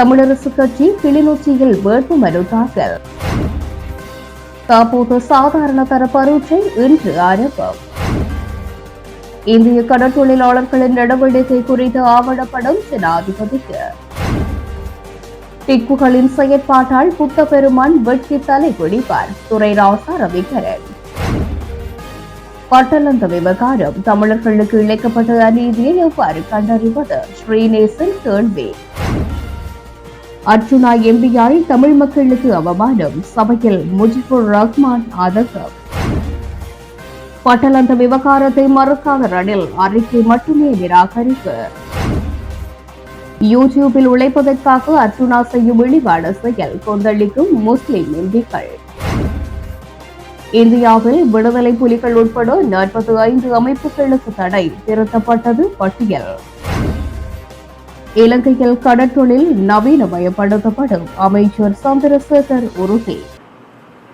தமிழரசு கட்சி கிளிநொச்சியில் வேட்புமனு தாக்கல். தற்போது சாதாரண தர பரீட்சை இன்று ஆரம்பம். இந்திய கடற்தொழிலாளர்களின் நடவடிக்கை குறித்த ஆவணப்படம் ஜனாதிபதிக்கு. டிக்குகளின் செயற்பாட்டால் புத்த பெருமான் வெட்கி தலை பிடிப்பார் துறை ராசா ரவிகரன். பட்டலந்த விவகாரம் தமிழர்களுக்கு இழைக்கப்பட்ட அநீதியை எவ்வாறு கண்டறிவது? ஸ்ரீநேசன் கேள்வி. அர்ஜுனா எம்பியால் தமிழ் மக்களுக்கு அவமானம். சபையில் முஜிபுர் ரஹ்மான் அதகம் பட்டலந்த விவகாரத்தை மறுக்காத ரணில் அறிக்கை மட்டுமே நிராகரிப்பு. யூடியூபில் உழைப்பதற்காக அர்ஜுனா செய்யும் இழிவான செயல் கொந்தளிக்கும் முஸ்லிம் இந்திகள் இந்தியாவில் விடுதலை புலிகள் உட்பட நாற்பத்தி ஐந்து அமைப்புகளுக்கு தடை திருத்தப்பட்டது பட்டியல். இலங்கையில் கடற்றொழில் நவீனமயப்படுத்தப்படும். அமைச்சர் சந்திரசேகர் உறுதி.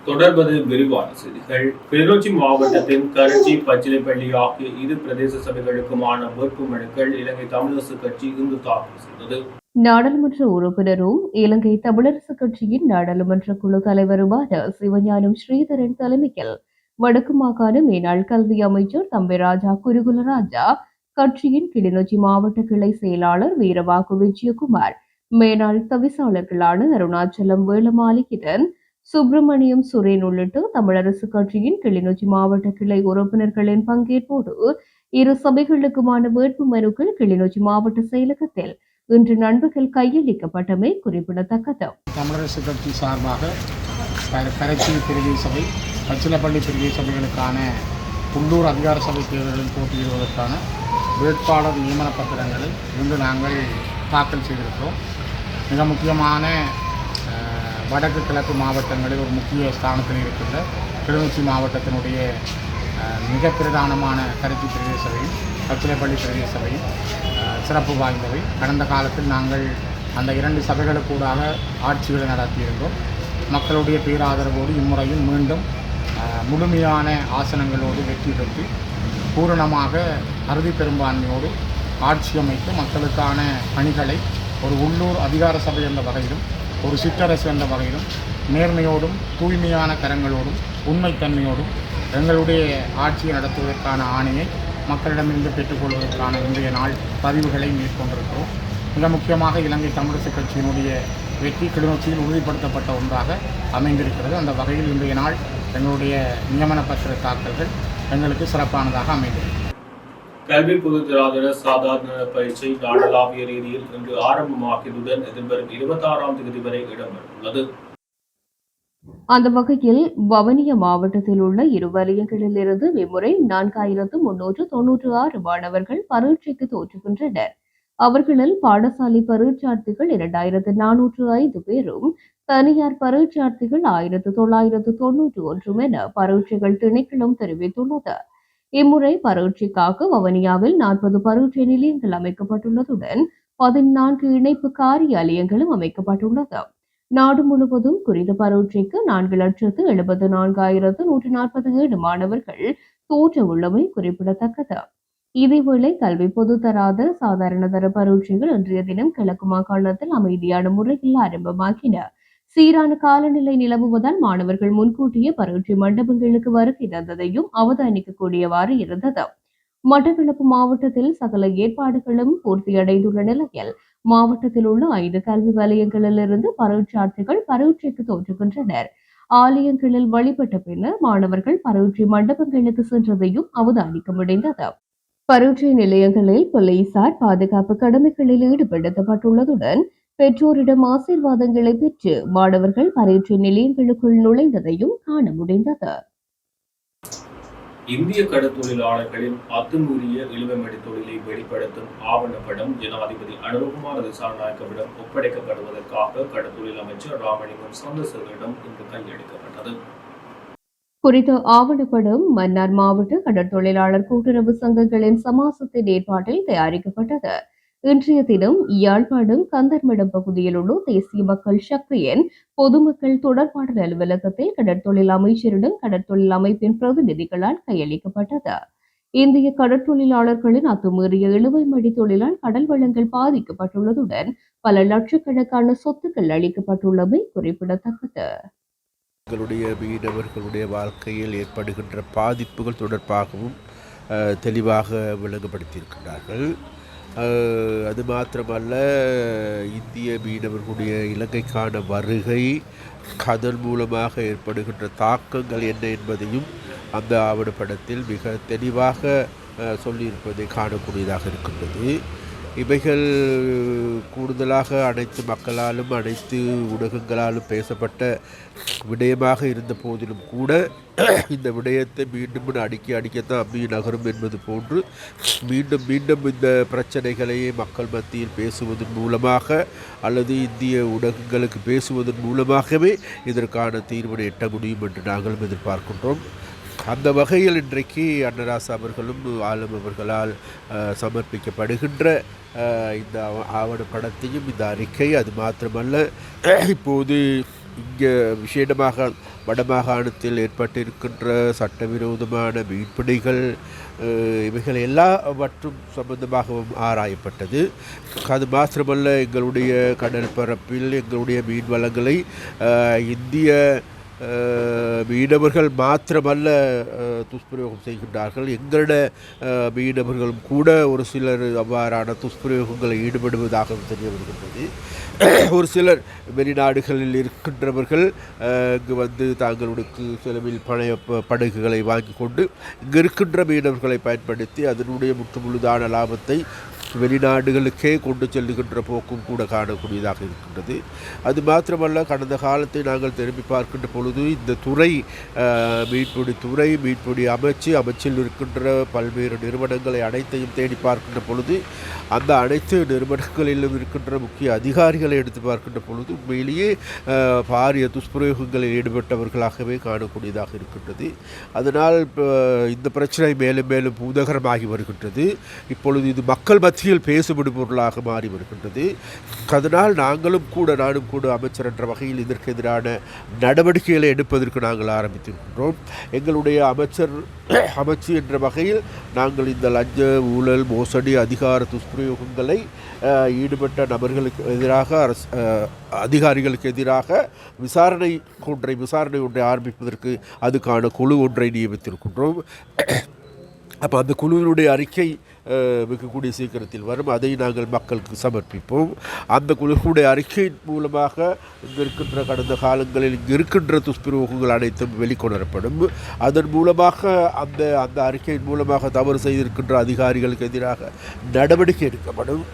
தொடர்வது விரிவான செய்திகள். கிளிநொச்சி மாவட்டத்தின் கரச்சி பச்சிலைப்பள்ளி ஆகிய இரு பிரதேச சபைகளுக்குமான வேட்புமனுக்கள் இலங்கை தமிழரசு கட்சி இன்று தாக்கல் செய்தது. நாடாளுமன்ற உறுப்பினரும் இலங்கை தமிழரசு கட்சியின் நாடாளுமன்ற குழு தலைவருமான சிவஞானம் ஸ்ரீதரன் தலைமையில் வடக்கு மாகாண மேனாள் கல்வி அமைச்சர் தம்பிராஜா குருகுலராஜா கட்சியின் கிளிநொச்சி மாவட்ட கிளை செயலாளர் வீரவாக்கு விஜயகுமார் மேனாள் தவிசாளர்களான அருணாச்சலம் வேளமாலிகிதன் சுப்பிரமணியம் சுரேன் உள்ளிட்ட தமிழரசு கட்சியின் கிளிநொச்சி மாவட்ட கிளை உறுப்பினர்களின் பங்கேற்போடு இரு சபைகளுக்குமான வேட்பு மனுக்கள் கிளிநொச்சி மாவட்ட செயலகத்தில் இன்று நண்பர்கள் கையளிக்கப்பட்டமை குறிப்பிடத்தக்கது. தமிழரசு கட்சி சார்பாக கரைச்சி பிரிவு சபை பச்சிலப்பள்ளி பிரிவு சபைகளுக்கான உள்ளூர் அதிகார சபை தேர்தலில் போட்டியிடுவதற்கான வேட்பாளர் நியமன பத்திரங்களை இன்று நாங்கள் தாக்கல் செய்திருக்கிறோம். மிக முக்கியமான வடக்கு கிழக்கு மாவட்டங்களில் ஒரு முக்கிய ஸ்தானத்தில் இருக்கின்ற கிளிநொச்சி மாவட்டத்தினுடைய மிக பிரதானமான கருத்தி பிரதேச சபையும் பச்சிலைப்பள்ளி பிரதேச சபையும் சிறப்பு வாய்ந்தவை. கடந்த காலத்தில் நாங்கள் அந்த இரண்டு சபைகளுக்கூடாக ஆட்சிகளை நடத்தியிருந்தோம். மக்களுடைய பேராதரவோடு இம்முறையும் மீண்டும் முழுமையான ஆசனங்களோடு வெற்றி பெற்று பூரணமாக அறுதி பெரும்பான்மையோடு ஆட்சி அமைத்து மக்களுக்கான பணிகளை ஒரு உள்ளூர் அதிகார சபை என்ற வகையிலும் ஒரு சிற்றரசு என்ற வகையிலும் நேர்மையோடும் தூய்மையான கரங்களோடும் உண்மைத்தன்மையோடும் எங்களுடைய ஆட்சியை நடத்துவதற்கான ஆணையை மக்களிடமிருந்து பெற்றுக்கொள்வதற்கான இன்றைய நாள் பதிவுகளை மேற்கொண்டிருக்கிறோம். மிக முக்கியமாக இலங்கை தமிழரசு கட்சியினுடைய வெற்றி கிளிநொச்சியில் உறுதிப்படுத்தப்பட்ட ஒன்றாக அமைந்திருக்கிறது. அந்த வகையில் இன்றைய நாள் எங்களுடைய நியமன பத்திர தாக்கல்கள் எங்களுக்கு சிறப்பானதாக அமைந்திருக்கிறது. கல்வி பொதுத்தராதர சாதாரண பரீட்சை நாடளாவிய ரீதியில் இன்று ஆரம்பமாகியதுடன் எதிர்வரும் இருபத்தாறாம் தேதி வரை இடம்பெறவுள்ளது. அந்த வகையில் வவனியா மாவட்டத்தில் உள்ள இரு வலயங்களிலிருந்து இம்முறை நான்காயிரத்து முன்னூற்று தொன்னூற்று ஆறு மாணவர்கள் பரீட்சைக்கு தோற்றுகின்றனர். அவர்களில் பாடசாலை பரீட்சார்த்திகள் இரண்டாயிரத்து நானூற்று ஐந்து பேரும் தனியார் பரீட்சார்த்திகள் ஆயிரத்து தொள்ளாயிரத்து தொன்னூற்று ஒன்றும் என பரீட்சைகள் திணைக்களம் தெரிவித்துள்ளது. இம்முறை பரீட்சைக்காக வவனியாவில் நாற்பது பரீட்சை நிலையங்கள் அமைக்கப்பட்டுள்ளதுடன் பதினான்கு இணைப்பு காரியாலயங்களும் அமைக்கப்பட்டுள்ளது. நாடு முழுவதும் குறித்த பரீட்சைக்கு நான்கு லட்சத்து எழுபத்து நான்காயிரத்து நூற்றி நாற்பத்தி ஏழு மாணவர்கள் தோற்ற உள்ளமை குறிப்பிடத்தக்கது. இதேவேளை கல்வி பொது தராத சாதாரண தர பரீட்சைகள் இன்றைய தினம் கிழக்கு மாகாணத்தில் அமைதியான முறையில் ஆரம்பமாகின. சீரான காலநிலை நிலவுவதால் மாணவர்கள் முன்கூட்டியே பரீட்சை மண்டபங்களுக்கு வருகை தந்ததையும் அவதானிக்கக்கூடியவாறு இருந்தது. மட்டக்களப்பு மாவட்டத்தில் சகல ஏற்பாடுகளும் பூர்த்தியடைந்துள்ள நிலையில் மாவட்டத்தில் உள்ள ஐந்து கல்வி வலயங்களிலிருந்து பரீட்சார்த்திகள் பரீட்சைக்கு தோற்றுகின்றனர். ஆலயங்களில் வழிபட்ட பின்னர் மாணவர்கள் பரீட்சை மண்டபங்களுக்கு சென்றதையும் அவதானிக்க முடிந்தது பரீட்சை நிலையங்களில் போலீசார் பாதுகாப்பு கடமைகளில் ஈடுபடுத்தப்பட்டுள்ளதுடன் பெற்றோரிடம் ஆசீர்வாதங்களை பெற்று மாணவர்கள் பரீட்சை நிலையங்களுக்குள் நுழைந்ததையும் காண முடிந்தது. இந்திய கடற்தொழிலாளர்களின் அத்துமீறிய இழுவமடி தொழிலை வெளிப்படுத்தும் ஆவணப்படம் ஜனாதிபதி அனுரகுமார் திசாநாயக்கவிடம் ஒப்படைக்கப்படுவதற்காக கடற்தொழில் அமைச்சர் ராமலிங்கம் சந்திரசேகரிடம் இன்று கையளிக்கப்பட்டது. குறித்த ஆவணப்படம் மன்னார் மாவட்ட கடற்தொழிலாளர் கூட்டுறவு சங்கங்களின் சமாசத்தின் ஏற்பாட்டில் தயாரிக்கப்பட்டது. இன்றைய தினம் யாழ்ப்பாணம் கந்தர்மடம் பகுதியில் உள்ள தேசிய மக்கள் சக்தியின் பொதுமக்கள் தொடர்பாடல் அலுவலகத்தில் கடற்தொழில் அமைச்சரிடம் கடற்தொழில் அமைப்பின் பிரதிநிதிகளால் கையளிக்கப்பட்டது. இந்திய கடற்தொழிலாளர்களின் அத்துமீறிய இழுவை மடி தொழிலால் கடல் வளங்கள் பாதிக்கப்பட்டுள்ளதுடன் பல லட்சக்கணக்கான சொத்துக்கள் அளிக்கப்பட்டுள்ளமை குறிப்பிடத்தக்கது. எங்களுடைய மீனவர்களுடைய வாழ்க்கையில் ஏற்படுகின்ற பாதிப்புகள் தொடர்பாகவும் தெளிவாக விளங்கப்படுத்தியிருக்கிறார்கள் அது மாத்திரமல்ல இந்திய மீனவர்களுடைய இலங்கைக்கான வருகை அதன் மூலமாக ஏற்படுகின்ற தாக்கங்கள் என்ன என்பதையும் அந்த ஆவணப்படத்தில் மிக தெளிவாக சொல்லியிருப்பதை காணக்கூடியதாக இருக்கின்றது. இவைகள் கூடுதலாக அனைத்து மக்களாலும் அனைத்து ஊடகங்களாலும் பேசப்பட்ட விடயமாக இருந்த போதிலும் கூட இந்த விடயத்தை மீண்டும் அடுக்கி அடிக்கத்தான் அம்மி நகரும் என்பது போன்று மீண்டும் மீண்டும் இந்த பிரச்சனைகளையே மக்கள் மத்தியில் பேசுவதன் மூலமாக அல்லது இந்திய ஊடகங்களுக்கு பேசுவதன் மூலமாகவே இதற்கான தீர்வினை எட்ட முடியும் என்று நாங்களும் எதிர்பார்க்கின்றோம். அந்த வகையில் இன்றைக்கு அன்னராசா அவர்களும் ஆளும் அவர்களால் சமர்ப்பிக்கப்படுகின்ற இந்த ஆவணப்படத்தையும் இந்த அறிக்கை அது மாத்திரமல்ல இப்போது இங்கே விசேடமாக வடமாகாணத்தில் ஏற்பட்டிருக்கின்ற சட்டவிரோதமான மீன்பிடிகள் இவைகள் எல்லாவற்றும் சம்பந்தமாகவும் ஆராயப்பட்டது. அது மாத்திரமல்ல எங்களுடைய கடல் பரப்பில் எங்களுடைய மீன் வளங்களை இந்திய மீனவர்கள் மாத்திரமல்ல துஷ்பிரயோகம் செய்கின்றார்கள். எங்களிட மீனவர்களும் கூட ஒரு சிலர் அவ்வாறான துஷ்பிரயோகங்களில் ஈடுபடுவதாகவும் தெரிய வருகின்றது. ஒரு சிலர் வெளிநாடுகளில் இருக்கின்றவர்கள் இங்கு வந்து தாங்களுக்கு செலவில் பழைய ப- படகுகளை வாங்கி கொண்டு இங்கு இருக்கின்ற மீனவர்களை பயன்படுத்தி அதனுடைய முற்றுமுழுதான லாபத்தை வெளிநாடுகளுக்கே கொண்டு செல்லுகின்ற போக்கும் கூட காணக்கூடியதாக இருக்கின்றது. அது மாத்திரமல்ல கடந்த காலத்தை நாங்கள் திரும்பி பார்க்கின்ற பொழுது இந்த துறை மீன்பிடி துறை மீன்பிடி அமைச்சு அமைச்சில் இருக்கின்ற பல்வேறு நிறுவனங்களை அனைத்தையும் தேடி பார்க்கின்ற பொழுது அந்த அனைத்து நிறுவனங்களிலும் இருக்கின்ற முக்கிய அதிகாரிகள் எடுத்து பார்க்கின்ற பொழுது உண்மையிலேயே பாரிய துஷ்பிரயோகங்களில் ஈடுபட்டவர்களாகவே காணக்கூடியதாக இருக்கின்றது. அதனால் இந்த பிரச்சனை மேலும் மேலும் பூதகரமாகி வருகின்றது. இப்பொழுது இது மக்கள் மத்தியில் பேசுபடும் பொருளாக மாறி வருகின்றது. அதனால் நாங்களும் கூட நானும் கூட அமைச்சர் என்ற வகையில் இதற்கு எதிரான நடவடிக்கைகளை எடுப்பதற்கு நாங்கள் ஆரம்பித்திருக்கின்றோம். எங்களுடைய அமைச்சர் அமைச்சு என்ற வகையில் நாங்கள் இந்த லஞ்ச ஊழல் மோசடி அதிகார துஷ்பிரயோகங்களை ஈடுபட்ட நபர்களுக்கு எதிராக அரசு அதிகாரிகளுக்கு எதிராக விசாரணை ஒன்றை விசாரணை ஒன்றை ஆரம்பிப்பதற்கு அதுக்கான குழு ஒன்றை நியமித்திருக்கின்றோம். அப்போ அந்த குழுவினுடைய அறிக்கை மிகக்கூடிய கூடிய சீக்கிரத்தில் வரும். அதை நாங்கள் மக்களுக்கு சமர்ப்பிப்போம். அந்த குழுவுடைய அறிக்கையின் மூலமாக இங்கு இருக்கின்ற கடந்த காலங்களில் இங்கு இருக்கின்ற துஷ்பிரயோகங்கள் அனைத்தும் வெளிக்கொணரப்படும். அதன் மூலமாக அந்த அந்த அறிக்கையின் மூலமாக தவறு செய்திருக்கின்ற அதிகாரிகளுக்கு எதிராக நடவடிக்கை எடுக்கப்படும்.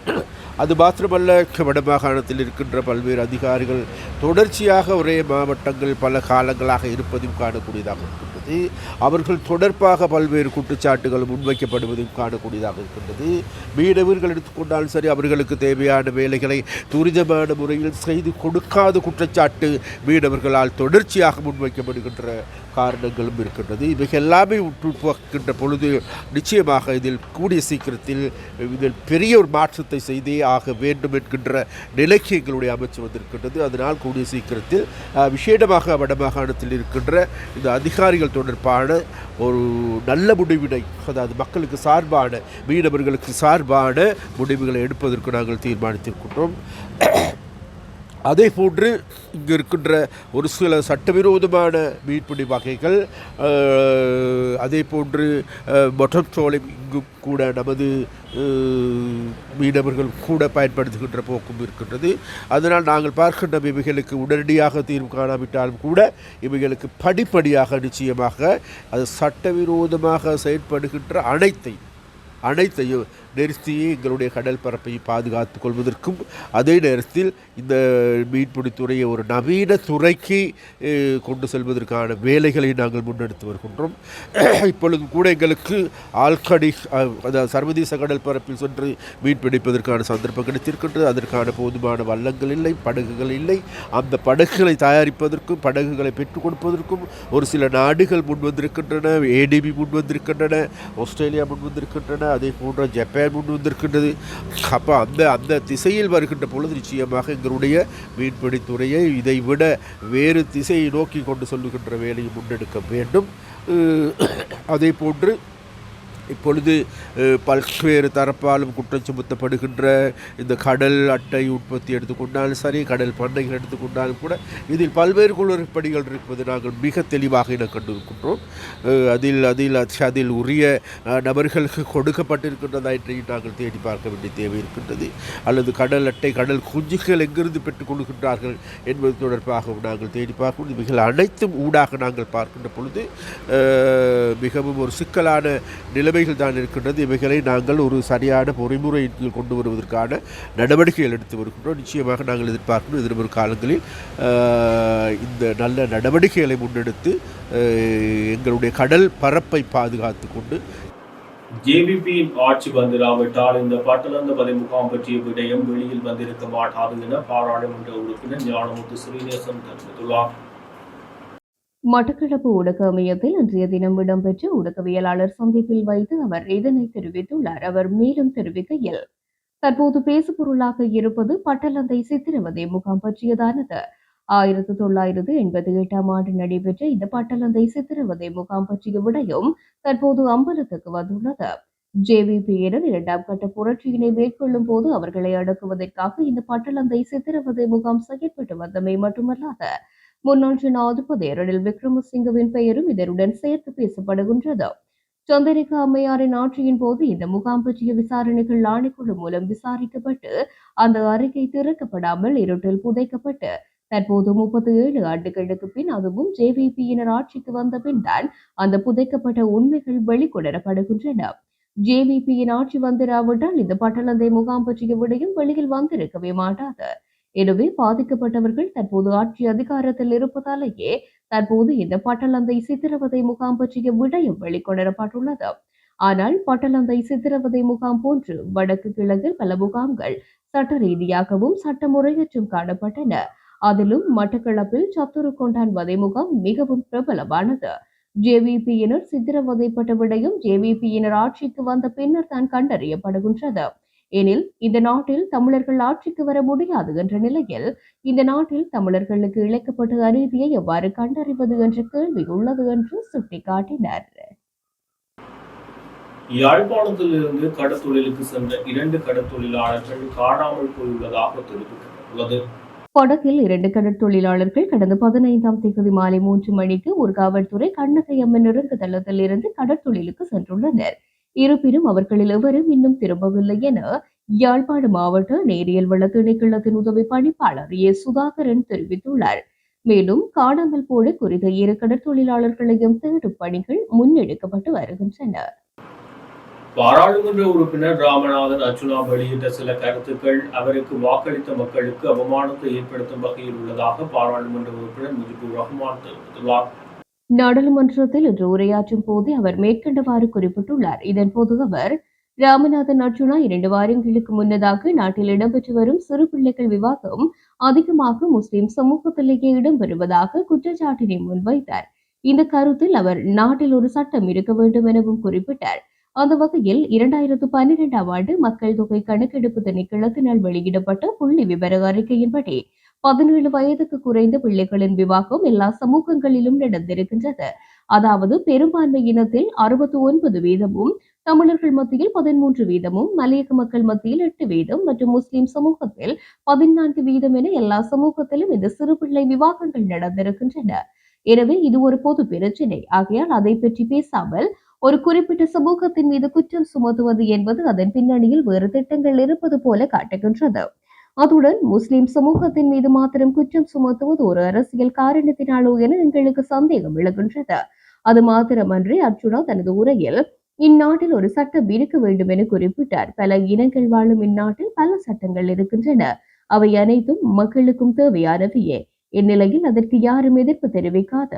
அது மாத்திரமல்ல வடமாகாணத்தில் இருக்கின்ற பல்வேறு அதிகாரிகள் தொடர்ச்சியாக ஒரே மாவட்டங்கள் பல காலங்களாக இருப்பதும் காணக்கூடியதாக இருக்கின்றது அவர்கள் தொடர்பாக பல்வேறு குற்றச்சாட்டுகள் முன்வைக்கப்படுவதும் காணக்கூடியதாக இருக்கின்றது. மீனவர்கள் எடுத்துக்கொண்டாலும் சரி அவர்களுக்கு தேவையான வேலைகளை துரிதமான முறையில் செய்து கொடுக்காத குற்றச்சாட்டு மீனவர்களால் தொடர்ச்சியாக முன்வைக்கப்படுகின்ற காரணங்களும் இருக்கின்றது. இவைகள் எல்லாமே உற்று பொழுது நிச்சயமாக இதில் கூடிய சீக்கிரத்தில் இதில் பெரிய ஒரு மாற்றத்தை செய்தே ஆக வேண்டும் என்கின்ற நிலைக்கு எங்களுடைய அமைச்சு வந்திருக்கின்றது. அதனால் கூடிய சீக்கிரத்தில் விசேடமாக வடமாகாணத்தில் இருக்கின்ற இந்த அதிகாரிகள் தொடர்பான ஒரு நல்ல முடிவினை அதாவது மக்களுக்கு சார்பான மீனவர்களுக்கு சார்பான முடிவுகளை எடுப்பதற்கு நாங்கள் தீர்மானித்திருக்கின்றோம். அதே போன்று இங்கு இருக்கின்ற ஒரு சில சட்டவிரோதமான மீன்பிடி வகைகள் அதே போன்று மொட்டச்சோலை இங்கும் கூட நமது மீனவர்கள் கூட பயன்படுத்துகின்ற போக்கும் இருக்கின்றது. அதனால் நாங்கள் பார்க்கின்ற இவைகளுக்கு உடனடியாக தீர்வு காணாவிட்டாலும் கூட இவைகளுக்கு படிப்படியாக நிச்சயமாக அது சட்டவிரோதமாக செயற்படுகின்ற அனைத்தை அனைத்தையும் நிறுத்தி எங்களுடைய கடல் பரப்பை பாதுகாத்து கொள்வதற்கும் அதே நேரத்தில் இந்த மீன்பிடித்துறையை ஒரு நவீன துறைக்கு கொண்டு செல்வதற்கான வேலைகளை நாங்கள் முன்னெடுத்து வருகின்றோம். இப்பொழுது கூட எங்களுக்கு ஆல்கடி அதாவது சர்வதேச கடல் பரப்பில் சென்று மீன் பிடிப்பதற்கான சந்தர்ப்பம் கிடைத்திருக்கின்றது. அதற்கான போதுமான வல்லங்கள் இல்லை படகுகள் இல்லை. அந்த படகுகளை தயாரிப்பதற்கும் படகுகளை பெற்றுக் கொடுப்பதற்கும் ஒரு சில நாடுகள் முன்வந்திருக்கின்றன ஏடிபி முன்வந்திருக்கின்றன ஆஸ்திரேலியா முன்வந்திருக்கின்றன அதே போன்ற ஜப்பான் முன் வந்திருக்கின்றது. அப்போ அந்த அந்த திசையில் வருகின்ற பொழுது நிச்சயமாக எங்களுடைய மீன்பிடித்துறையை இதை விட வேறு திசையை நோக்கி கொண்டு சொல்லுகின்ற வேலையை முன்னெடுக்க வேண்டும். அதே போன்று இப்பொழுது பல்வேறு தரப்பாலும் குற்றம் சுமத்தப்படுகின்ற இந்த கடல் அட்டை உற்பத்தி எடுத்துக்கொண்டாலும் சரி கடல் பண்ணைகள் எடுத்துக்கொண்டாலும் கூட இதில் பல்வேறு குளறுபடிகள் இருப்பது நாங்கள் மிக தெளிவாக இன கண்டிருக்கின்றோம். அதில் அதில் அதில் உரிய நபர்களுக்கு நபர்களுக்கு கொடுக்கப்பட்டிருக்கின்றதாயிற்றை நாங்கள் தேடி பார்க்க வேண்டிய தேவை இருக்கின்றது. அல்லது கடல் அட்டை கடல் குஞ்சுகள் எங்கிருந்து பெற்றுக் கொள்கின்றார்கள் என்பது தொடர்பாகவும் நாங்கள் தேடி பார்க்கணும் இவைகள் அனைத்தும் ஊடாக நாங்கள் பார்க்கின்ற பொழுது மிகவும் ஒரு சிக்கலான நிலைமைகள் தான் இருக்கின்றது. இவைகளை நாங்கள் ஒரு சரியான பொறிமுறையில் கொண்டு வருவதற்கான நடவடிக்கைகள் எடுத்து வருகின்றோம். நிச்சயமாக நாங்கள் எதிர்பார்க்கணும் எதிர்வரும் காலங்களில் இந்த நல்ல நடவடிக்கைகளை முன்னெடுத்து அஹ், எங்களுடைய கடல் பரப்பை பாதுகாத்து கொண்டு ஜேபிபியின் ஆட்சி வந்திராவிட்டால் இந்த பட்டலந்த பதை முகாம் பற்றிய விடயம் வெளியில் வந்திருக்க மாட்டாது என பாராளுமன்ற உறுப்பினர் ஞானமுத்து ஸ்ரீநேசன் தெரிவித்துள்ளார். மட்டக்களப்பு ஊடக அமையத்தில் இன்றைய தினம் இடம்பெற்ற ஊடகவியலாளர் சந்திப்பில் வைத்து அவர் இதனை தெரிவித்துள்ளார். அவர் மேலும் தெரிவிக்கையில் தற்போது பேசுபொருளாக இருப்பது பட்டலந்தை சித்திரவதை முகாம் பற்றியதானது. ஆயிரத்தி தொள்ளாயிரத்து எண்பத்தி எட்டாம் ஆண்டு நடைபெற்ற இந்த பட்டலந்தை சித்திரவதை முகாம் பற்றிய விடயம் தற்போது அம்பலத்துக்கு வந்துள்ளது. ஜேவிபியினர் இரண்டாம் கட்ட புரட்சியினை மேற்கொள்ளும் போது அவர்களை அடக்குவதற்காக இந்த பட்டலந்தை சித்திரவதை முகாம் செயற்பட்டு வந்தமை மட்டுமல்லாது முன்னாள் ஜனாதிபதி ரணில் விக்ரமசிங்கவின் பெயரும் இதனுடன் சேர்த்து பேசப்படுகின்றது. சந்திரிகா அம்மையாரின் ஆட்சியின் போது இந்த முகாம் பற்றிய விசாரணைகள் ஆணைக்குழு மூலம் விசாரிக்கப்பட்டு அந்த அறிக்கை திறக்கப்படாமல் இருட்டில் புதைக்கப்பட்டு தற்போது முப்பத்தி ஏழு ஆண்டுகளுக்கு பின் அதுவும் ஜேவிபியினர் ஆட்சிக்கு வந்த பின் தான் அந்த புதைக்கப்பட்ட உண்மைகள் வெளிக்கொணரப்படுகின்றன. ஜேவிபியின் ஆட்சி வந்திராவிட்டால் இந்த பட்டளந்தை முகாம் பற்றிய விடயம் வெளியில் வந்திருக்கவே மாட்டாது. எனவே பாதிக்கப்பட்டவர்கள் தற்போது ஆட்சி அதிகாரத்தில் இருப்பதாலேயே தற்போது இந்த பட்டலந்தை சித்திரவதை முகாம் பற்றிய விடயம் வெளிக்கொணரப்பட்டுள்ளது. ஆனால் பட்டலந்தை சித்திரவதை முகாம் போன்று வடக்கு கிழக்கில் பல முகாம்கள் சட்ட ரீதியாகவும் சட்டமுறையற்றும் காணப்பட்டன. அதிலும் மட்டக்களப்பில் சத்துரு கொண்டான் வதை முகாம் மிகவும் பிரபலமானது. ஜேவிபியினர் சித்திரவதைப்பட்ட விடயம் ஜேவிபியினர் ஆட்சிக்கு வந்த பின்னர் தான் கண்டறியப்படுகின்றது. எனில் இந்த நாட்டில் தமிழர்கள் ஆட்சிக்கு வர முடியாது என்ற நிலையில் இந்த நாட்டில் தமிழர்களுக்கு இழைக்கப்பட்ட அநீதியை எவ்வாறு கண்டறிவது என்ற கேள்வி உள்ளது என்று சுட்டிக்காட்டினர். யாழ்ப்பாணத்திலிருந்து கடத்தொழிலுக்கு சென்ற இரண்டு கடத்தொழிலாளர்கள் காணாமல் போயுள்ளதாக தெரிவிக்கப்பட்டுள்ளது. கொடகில் இரண்டு கடற்தொழிலாளர்கள் கடந்த பதினைந்தாம் தேதி மாலை மூன்று மணிக்கு ஒரு காவல்துறை கண்ணகை அம்மன் இறங்கு தளத்தில் இருந்து கடற்தொழிலுக்கு சென்றுள்ளனர். இருப்பினும் அவர்களில் எவரும் இன்னும் திரும்பவில்லை என யாழ்ப்பாண மாவட்ட நேரியல் வள திணைக்களத்தின் உதவி பணிப்பாளர் ஏ. சுதாகரன் தெரிவித்துள்ளார். மேலும் காணாமல் போன குறித்த இரு கடற்தொழிலாளர்களையும் தேடும் பணிகள் முன்னெடுக்கப்பட்டு வருகின்றன. பாராளுமன்ற உறுப்பினர் ராமநாதன் அர்ஜுனா வெளியிட்ட சில கருத்துக்கள் அவருக்கு வாக்களித்த மக்களுக்கு அவமானத்தை ஏற்படுத்தும் வகையில் உள்ளதாக பாராளுமன்ற உறுப்பினர் முஜிபுர் ரஹ்மான் தெரிவித்துள்ளார். நாடாளுமன்றத்தில் இன்று உரையாற்றும் போது அவர் மேற்கண்டவாறு குறிப்பிட்டுள்ளார். இதன்போது அவர் ராமநாதன் அர்ஜுனா இரண்டு வாரங்களுக்கு முன்னதாக நாட்டில் இடம்பெற்று வரும் சிறு பிள்ளைகள் விவாதம் அதிகமாக முஸ்லிம் சமூகத்திலேயே இடம்பெறுவதாக குற்றச்சாட்டினை முன்வைத்தார். இந்த கருத்தில் அவர் நாட்டில் ஒரு சட்டம் இருக்க வேண்டும் எனவும் குறிப்பிட்டார். அந்த வகையில் இரண்டாயிரத்து பன்னிரெண்டாம் ஆண்டு மக்கள் தொகை கணக்கெடுப்பு திணைக்களத்தினால் வெளியிடப்பட்ட புள்ளி விவர அறிக்கையின்படி பதினேழு வயதுக்கு குறைந்த பிள்ளைகளின் விவாகம் எல்லா சமூகங்களிலும் நடந்திருக்கின்றது. அதாவது பெரும்பான்மை இனத்தில் அறுபத்தி ஒன்பது வீதமும் தமிழர்கள் மத்தியில் பதிமூன்று வீதமும் மலையக மக்கள் மத்தியில் எட்டு வீதம் மற்றும் முஸ்லிம் சமூகத்தில் பதினான்கு வீதம் என எல்லா சமூகத்திலும் இந்த சிறு பிள்ளை விவாகங்கள் நடந்திருக்கின்றன. எனவே இது ஒரு பொது பிரச்சினை. ஆகையால் அதை பற்றி பேசாமல் ஒரு குறிப்பிட்ட சமூகத்தின் மீது குற்றம் சுமத்துவது என்பது அதன் பின்னணியில் வேறு திட்டங்கள் இருப்பது போல காட்டுகின்றது. அதுடன் முஸ்லிம் சமூகத்தின் மீது மாத்திரம் குற்றம் சுமத்துவது ஒரு அரசியல் காரணத்தினாலோ என எங்களுக்கு சந்தேகம் விளங்குகின்றது அது மாத்திரமன்றி அர்ஜுனா தனது உரையில் இந்நாட்டில் ஒரு சட்டம் இருக்க வேண்டும் என குறிப்பிட்டார். பல இனங்கள் வாழும் இந்நாட்டில் பல சட்டங்கள் இருக்கின்றன. அவை அனைத்தும் மக்களுக்கும் தேவையானவையே. இந்நிலையில் அதற்கு யாரும் எதிர்ப்பு தெரிவிக்காத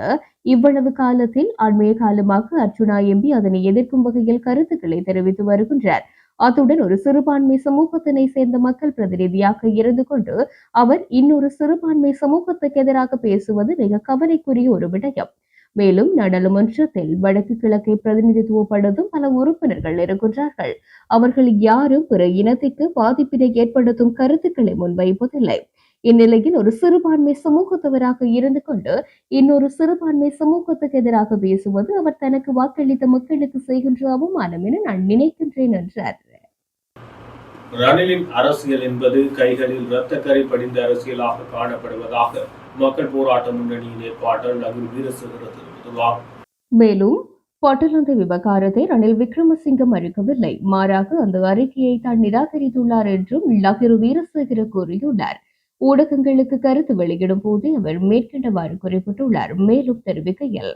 இவ்வளவு காலத்தில் அண்மைய காலமாக அர்ஜுனா எம்பி அதனை எதிர்க்கும் வகையில் கருத்துக்களை தெரிவித்து வருகின்றார். அத்துடன் ஒரு சிறுபான்மை சமூகத்தினை சேர்ந்த மக்கள் பிரதிநிதியாக இருந்து கொண்டு அவர் இன்னொரு சிறுபான்மை சமூகத்துக்கு எதிராக பேசுவது மிக கவலைக்குரிய ஒரு விடயம். மேலும் நாடாளுமன்றத்தில் வடக்கு கிழக்கை பிரதிநிதித்துவப்படுத்தும் பல உறுப்பினர்கள் இருக்கின்றார்கள். அவர்கள் யாரும் பிற இனத்திற்கு பாதிப்பினை ஏற்படுத்தும் கருத்துக்களை முன்வைப்பதில்லை. இந்நிலையில் ஒரு சிறுபான்மை சமூகத்தவராக இருந்து கொண்டு இன்னொரு சிறுபான்மை சமூகத்துக்கு எதிராக பேசுவது அவர் தனக்கு வாக்களித்த மக்களுக்கு செய்கின்ற அவமானம் என நான் நினைக்கின்றேன் என்றார். ரணிலின் அரசியல் என்பது கைகளில் இரத்தக்கரை படிந்த அரசியலாக காணப்படுவதாக மக்கள் போராட்ட முன்னணியின் ஏற்பாட்டாளர் நகுல் வீரசேகர தெரிவித்துள்ளார். மேலும் பொட்டலந்த விவகாரத்தை ரணில் விக்ரமசிங்க மறுக்கவில்லை மாறாக அந்த அறிக்கையை தான் நிராகரித்துள்ளார் என்றும் லகிரு வீரசேகர கூறியுள்ளார். ஊடகங்களுக்கு கருத்து வெளியிடும் போது அவர் மேற்கண்டவாறு குறிப்பிட்டுள்ளார். மேலும் தெரிவிக்கையில்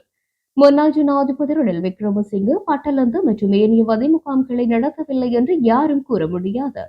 முன்னாள் ஜனாதிபதி ரணில் விக்ரமசிங்கு பட்டலந்து மற்றும் ஏனைய வதை முகாம்களை நடத்தவில்லை என்று யாரும் கூற முடியாது.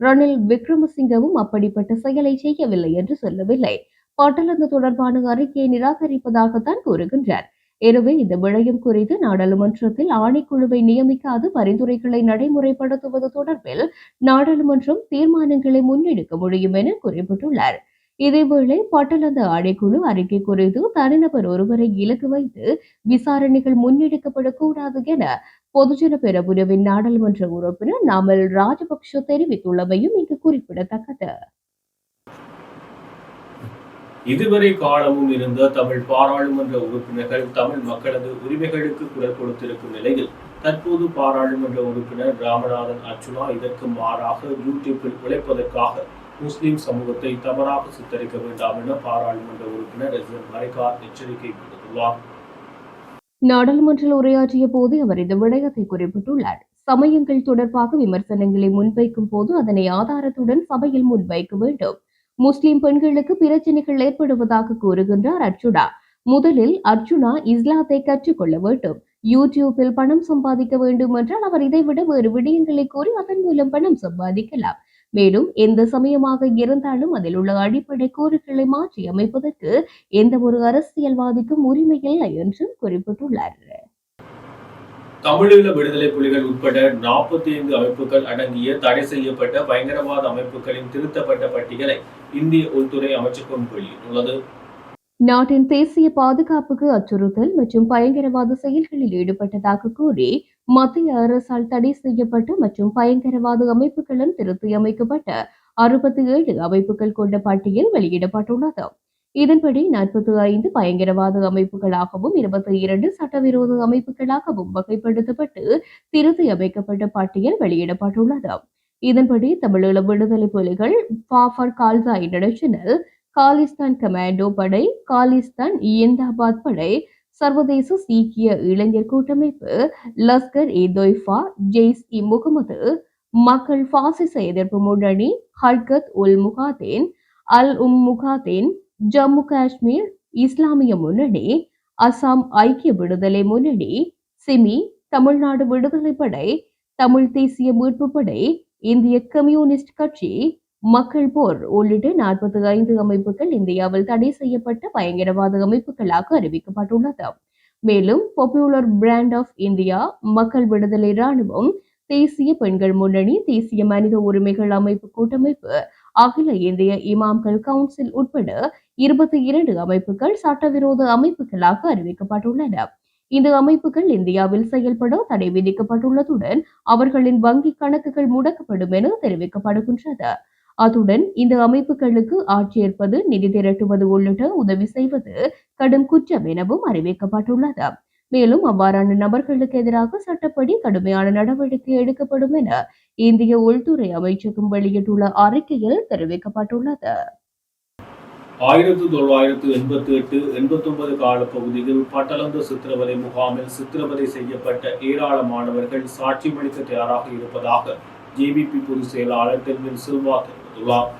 ரணில் விக்ரமசிங்கவும் அப்படிப்பட்ட செயலை செய்யவில்லை என்று சொல்லவில்லை. பட்டலந்து தொடர்பான அறிக்கையை நிராகரிப்பதாகத்தான் கூறுகின்றார். எனவே இந்த விடயம் குறித்து நாடாளுமன்றத்தில் ஆணைக்குழுவை நியமிக்காது பரிந்துரைகளை நடைமுறைப்படுத்துவது தொடர்பில் நாடாளுமன்றம் தீர்மானங்களை முன்னெடுக்க முடியும் என குறிப்பிட்டுள்ளார். இதேவேளை பட்டளந்த ஆணைக்குழு அறிக்கை குறித்து தனிநபர் ஒருவரை இலக்கு வைத்து விசாரணைகள் முன்னெடுக்கப்படக்கூடாது என பொதுஜன பெரபுரவின் நாடாளுமன்ற உறுப்பினர் நாமல் ராஜபக்ஷ தெரிவித்துள்ளமையும் இங்கு குறிப்பிடத்தக்கது. இதுவரை காலமும் இருந்த தமிழ் பாராளுமன்ற உறுப்பினர்கள் தமிழ் மக்களது உரிமைகளுக்கு குரல் கொடுத்திருக்கும் நிலையில் தற்போது பாராளுமன்ற உறுப்பினர் ராமநாதன் அர்ச்சுனா இதற்கு மாறாக யூடியூப்பில் உழைப்பதற்காக முஸ்லிம் சமூகத்தை தவறாக சித்தரிக்க வேண்டாம் என பாராளுமன்ற உறுப்பினர் எஸ் என் எச்சரிக்கை விடுத்துள்ளார். நாடாளுமன்றில் உரையாற்றிய போது அவர் இந்த விடயத்தை குறிப்பிட்டுள்ளார். சமயங்கள் தொடர்பாக விமர்சனங்களை முன்வைக்கும் போது அதனை ஆதாரத்துடன் சபையில் முன்வைக்க வேண்டும். முஸ்லிம் பெண்களுக்கு பிரச்சனைகள் ஏற்படுவதாக கூறுகின்றார் அர்ஜுனா. முதலில் அர்ஜுனா இஸ்லாத்தை கற்றுக்கொள்ள வேண்டும். யூடியூபில் பணம் சம்பாதிக்க வேண்டும் என்றால் அவர் இதைவிட வேறு விடயங்களை கூறி அதன் மூலம் பணம் சம்பாதிக்கலாம். மேலும் எந்த சமயமாக இருந்தாலும் அதில் உள்ள அடிப்படை கூறுகளை மாற்றி அமைப்பதற்கு எந்த ஒரு அரசியல்வாதிக்கும் உரிமை இல்லை என்றும் குறிப்பிட்டுள்ளார். தமிழீழ விடுதலை புலிகள் உட்பட நாற்பத்தி ஐந்து அமைப்புகள் அடங்கிய தடை செய்யப்பட்ட பயங்கரவாத அமைப்புகளின் திருத்தப்பட்ட பட்டியலை இந்திய உள்துறை அமைச்சகம் வெளியிட்டுள்ளது. நாட்டின் தேசிய பாதுகாப்புக்கு அச்சுறுத்தல் மற்றும் பயங்கரவாத செயல்களில் ஈடுபட்டதாக கூறி மத்திய அரசால் தடை செய்யப்பட்ட மற்றும் பயங்கரவாத அமைப்புகளும் திருத்தி அமைக்கப்பட்ட அறுபத்தி ஏழு அமைப்புகள் கொண்ட பட்டியல் வெளியிடப்பட்டுள்ளது. இதன்படி நாற்பத்தி ஐந்து பயங்கரவாத அமைப்புகளாகவும் இருபத்தி இரண்டு சட்டவிரோத அமைப்புகளாகவும் வகைப்படுத்தப்பட்டு திருத்தி அமைக்கப்பட்ட பட்டியல் வெளியிடப்பட்டுள்ளது. இதன்படி தமிழீழ விடுதலை புலிகள் ஃபாஃபர் கால்சா இன்டர்நேஷனல் காலிஸ்தான் கமாண்டோ படை காலிஸ்தான் இயந்தாபாத் படை சர்வதேச சீக்கிய இளைஞர் கூட்டமைப்பு லஸ்கர் இ தொய்ஃபா ஜெய்ஸ் இ முகமது மக்கள் பாசிச எதிர்ப்பு முன்னணி ஹர்கத் உல் முகாதேன் அல் உம் முகாதேன் ஜம்மு காஷ்மீர் இஸ்லாமிய முன்னணி அசாம் ஐக்கிய விடுதலை முன்னணி சிமி தமிழ்நாடு விடுதலை படை தமிழ் தேசிய மீட்பு படை இந்திய கம்யூனிஸ்ட் கட்சி மக்கள் போர் உள்ளிட்ட நாற்பத்தி ஐந்து அமைப்புகள் இந்தியாவில் தடை செய்யப்பட்ட பயங்கரவாத அமைப்புகளாக அறிவிக்கப்பட்டுள்ளது. மேலும் பாப்புலர் பிராண்ட் ஆஃப் இந்தியா மக்கள் விடுதலை ராணுவம் தேசிய பெண்கள் முன்னணி தேசிய மனித உரிமைகள் அமைப்பு கூட்டமைப்பு அகில இந்திய இமாம்கள் கவுன்சில் உட்பட இருபத்தி இரண்டு அமைப்புகள் சட்டவிரோத அமைப்புகளாக அறிவிக்கப்பட்டுள்ளன. இந்த அமைப்புகள் இந்தியாவில் செயல்பட தடை விதிக்கப்பட்டுள்ளதுடன் அவர்களின் வங்கி கணக்குகள் முடக்கப்படும் என தெரிவிக்கப்படுகின்றது. அத்துடன் இந்த அமைப்புகளுக்கு ஆட்சேர்ப்பது நிதி திரட்டுவது உள்ளிட்ட உதவி செய்வது கடும் குற்றம் எனவும் அறிவிக்கப்பட்டுள்ளது. மேலும் அவ்வாறான நபர்களுக்கு எதிராக சட்டப்படி கடுமையான நடவடிக்கை எடுக்கப்படும் என இந்திய உள்துறை அமைச்சகம் வெளியிட்டுள்ள அறிக்கையில் தெரிவிக்கப்பட்டுள்ளது. ஆயிரத்தி தொள்ளாயிரத்து எண்பத்தி எட்டு எண்பத்தி ஒன்பது காலப்பகுதியில் பட்டளந்த சித்திரவதை முகாமில் சித்திரவதை செய்யப்பட்ட ஏராளமானவர்கள் சாட்சியமளிக்க தயாராக இருப்பதாக ஜேபிபி பொதுச் செயலாளர் டெல்வின் சில்வா தெரிவித்துள்ளார்.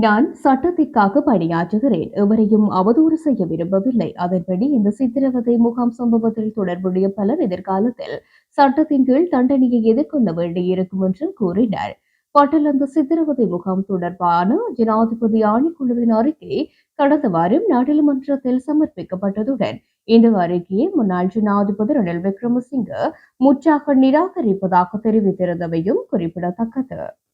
நான் சட்டத்திற்காக பணியாற்றுகிறேன். எவரையும் அவதூறு செய்ய விரும்பவில்லை. அதன்படி இந்த சித்திரவதை முகாம் சம்பவத்தில் தொடர்புடைய பலர் எதிர்காலத்தில் சட்டத்தின் கீழ் தண்டனையை எதிர்கொள்ள வேண்டியிருக்கும் என்றும் கூறினார். பட்டலந்த சித்திரவதை முகாம் தொடர்பான ஜனாதிபதி ஆணைக்குழுவின் அறிக்கை கடந்த வாரம் நாடாளுமன்றத்தில் சமர்ப்பிக்கப்பட்டதுடன் இந்த அறிக்கையை முன்னாள் ஜனாதிபதி ரணில் விக்ரமசிங்க முற்றாக நிராகரிப்பதாக தெரிவித்திருந்தவையும் குறிப்பிடத்தக்கது.